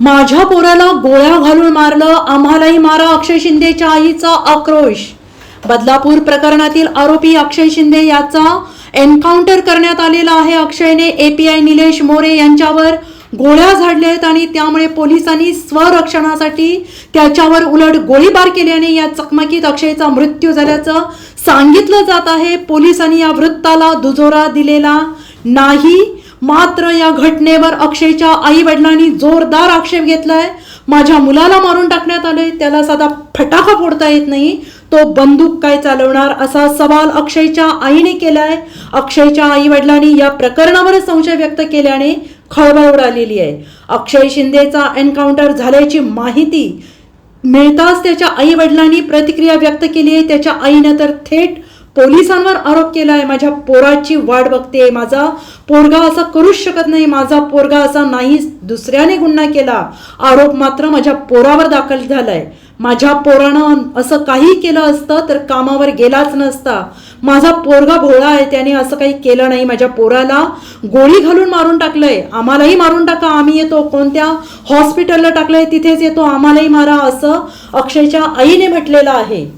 माझ्या पोराला गोळ्या घालून मारलं आम्हालाही मारा अक्षय शिंदेच्या आईचा आक्रोश. बदलापूर प्रकरणातील आरोपी अक्षय शिंदे याचा एन्काउंटर करण्यात आलेला आहे. अक्षयने एपीआय निलेश मोरे यांच्यावर गोळ्या झाडल्या आहेत आणि त्यामुळे पोलिसांनी स्वरक्षणासाठी त्याच्यावर उलट गोळीबार केल्याने या चकमकीत अक्षयचा मृत्यू झाल्याचं सांगितलं जात आहे. पोलिसांनी या वृत्ताला दुजोरा दिलेला नाही. मात्र या घटनेवर अक्षयच्या आई वडिलांनी जोरदार आक्षेप घेतलाय. माझ्या मुलाला मारून टाकण्यात आलंय. त्याला साधा फटाका फोडता येत नाही. तो बंदूक काय चालवणार असा सवाल अक्षयच्या आईने केलाय. अक्षयच्या आई वडिलांनी या प्रकरणावर संशय व्यक्त केल्याने खळबळ उडालेली आहे. अक्षय शिंदेचा एन्काउंटर झाल्याची माहिती मिळताच त्याच्या आई वडिलांनी प्रतिक्रिया व्यक्त केली आहे. त्याच्या आईनं तर थेट पोलिसांवर आरोप केला आहे माझ्या पोराची वाट बघते माझा पोरगा असा करूच शकत नाही माझा पोरगा असा नाही दुसऱ्याने गुन्हा केला. आरोप मात्र माझ्या पोरावर दाखल झालाय. माझ्या पोरानं असं काही केलं असतं तर कामावर गेलाच नसता. माझा पोरगा भोळा आहे त्याने असं काही केलं नाही. माझ्या पोराला गोळी घालून मारून टाकलंय. आम्हालाही मारून टाका आम्ही येतो. कोणत्या हॉस्पिटलला टाकलंय तिथेच येतो. आम्हालाही मारा असं अक्षयच्या आईने म्हटलेलं आहे.